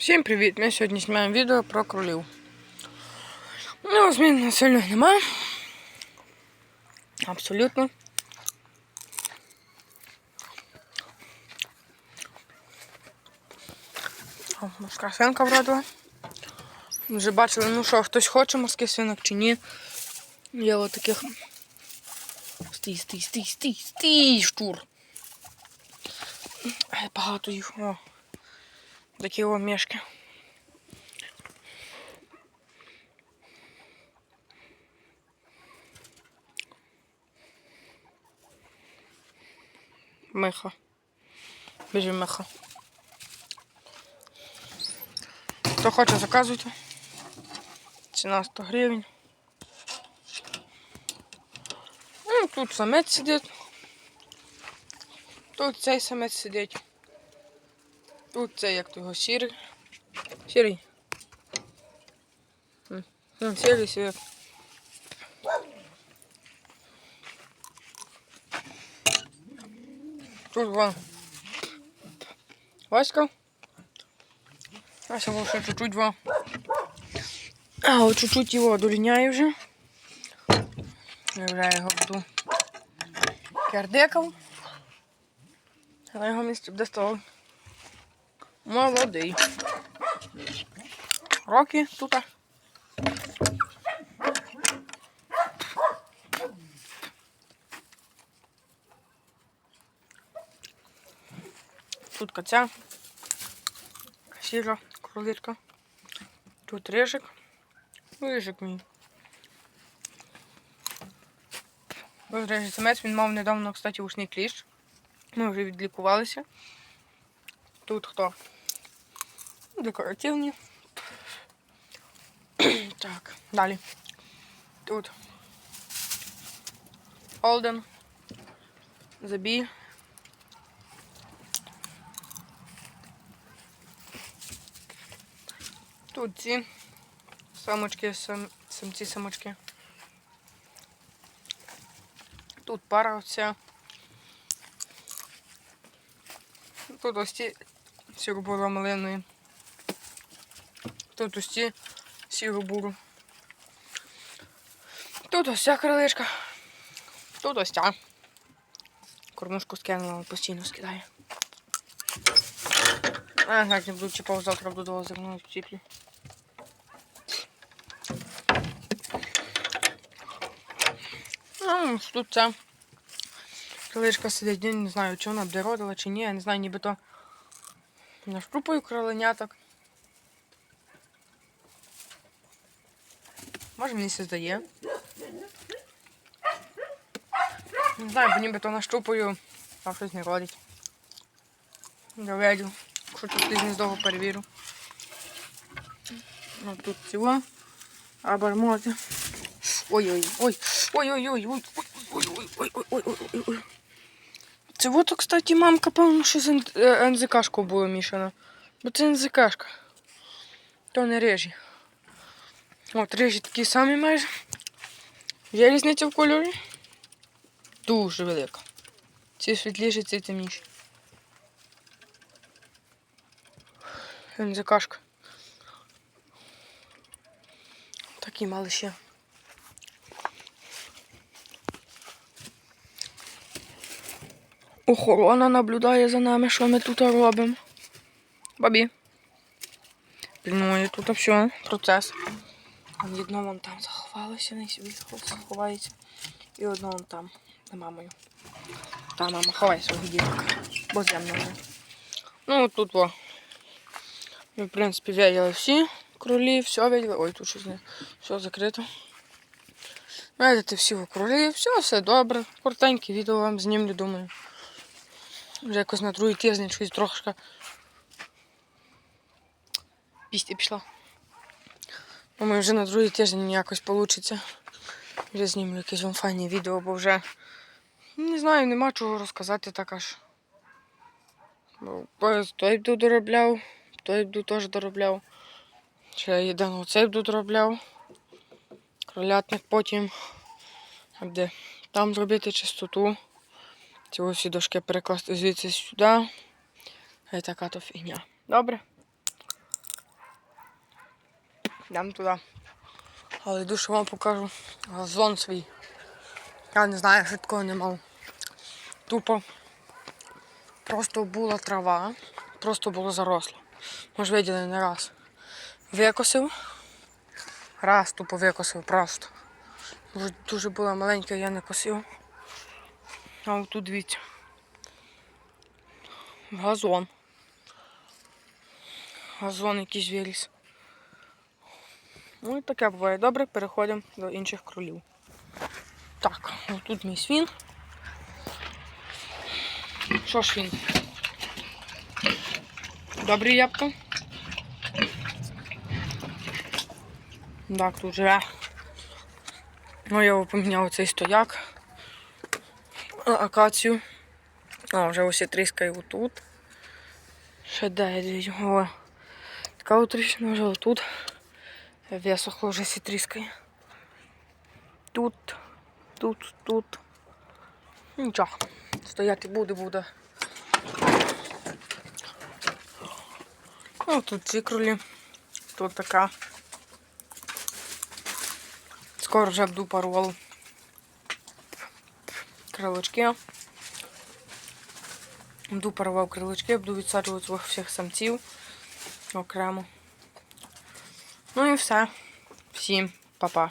Всім привіт! Ми сьогодні знімаємо відео про кролів. Ну, змін сильно нема. Абсолютно. О, морська свинка вродила. Вже бачили, ну що, хтось хоче морських свинок чи ні. Є от таких. Стій, стій, стій, стій, стій, штур. Ай, Багато їх. О. Такі о мішки. Миха. Біжи миха. Хто хоче, заказуйте. Ціна 100 гривень. Ну, тут самець сидить. Тут цей самець сидить. Тут це як того сірий. Сірий. Сірий світ. Тут вон. Васька. Вася ще чуть-чуть во. А, от чуть-чуть його доліняє вже. Я його буду кердекав. На його місці буде стол. Молодий. Роки тут. Тут коця. Сіра, кроличка. Тут рижик. Рижик мій. Рижий самець, він мав недавно, кстати, ушний кліщ. Ми вже відлікувалися. Тут хто? Декоративні. так, далі. Тут. Олден. Забій. Тут ці самочки, сам, самці самочки. Тут пара оця. Тут ось ці сіробуро малиної. Тут ось ці сіробуру. Тут ось ця крилишка. Тут ось ця. Кормушку скинула, постійно скидає. А, так, не буду чіпав, завтра буду до озерного вчіплю. Ну, тут ця крилишка сидить, я не знаю, чи вона обдородила, чи ні, я не знаю, нібито наштрупаю кроленяток. Може мені здає. Не знаю, бо нібито нащупаю, а щось не родить. Доведю. Якщо тут довго перевірю. Ну тут цього. А ой-ой-ой, ой, ой-ой-ой-ой-ой-ой-ой. Це вот, кстати, мамка, певно, що з Н- е, НЗКшкою була мішана. Бо це НЗКшка. То не режі. От, режі такі самі майже. Є різниця в кольорі? Дуже велика. Ці світліші, ці темніші. НЗКшка. Такі мали ще. Охорона наблюдає за нами, що ми тут робимо. Бабі. Пільнує тут все, процес. Одно вон там заховалося, не собі заховається. І одно вон там, за мамою. Та мама, ховай свого діток. Бо земно. Ну, тут во. Ми, в принципі, виділи всі кролі, все виділи. Ой, тут щось не. Все закрито. Видите всі во кролі, все, все добре. Коротеньке відео вам знімлю, думаю. Вже якось на другий тиждень щось трошки. Пісня пішла. Думаю, вже на другий тиждень якось вийде. Вже знімлю якесь вам файне відео, бо вже не знаю, нема чого розказати так аж. Бо той б доробляв, той б теж доробляв. Ще один оцей б доробляв. Кролятник потім. А Де там зробити чистоту. Ці всі дошки перекласти звідси сюди. І така то фігня. Добре? Йдемо туди. Але йду, що вам покажу газон свій. Я не знаю, що такого не мав. Тупо просто була трава, просто було заросло. Може виділи не раз. Викосив. Раз тупо викосив просто. Дуже, дуже була маленька, я не косив. А от тут дивіться. Газон. Газон якийсь виріс. Ну і таке буває. Добре, переходимо до інших кролів. Так, ось тут мій свін. Що ж він? Добрі ябка. Так, тут живе. Ну, я поміняв цей стояк. Акацію. А, вже ось і тріскає отут. Ще де його. Така от тріщина вже отут. Висохло вже сі тріскає. Тут, тут, тут. Нічого. Стояти буде, буде. Ну, тут цікролі. Тут така. Скоро вже буду парував крилочки. Буду парував крилочки, буду відсаджувати всіх самців окремо. Ну і все. Всім па-па.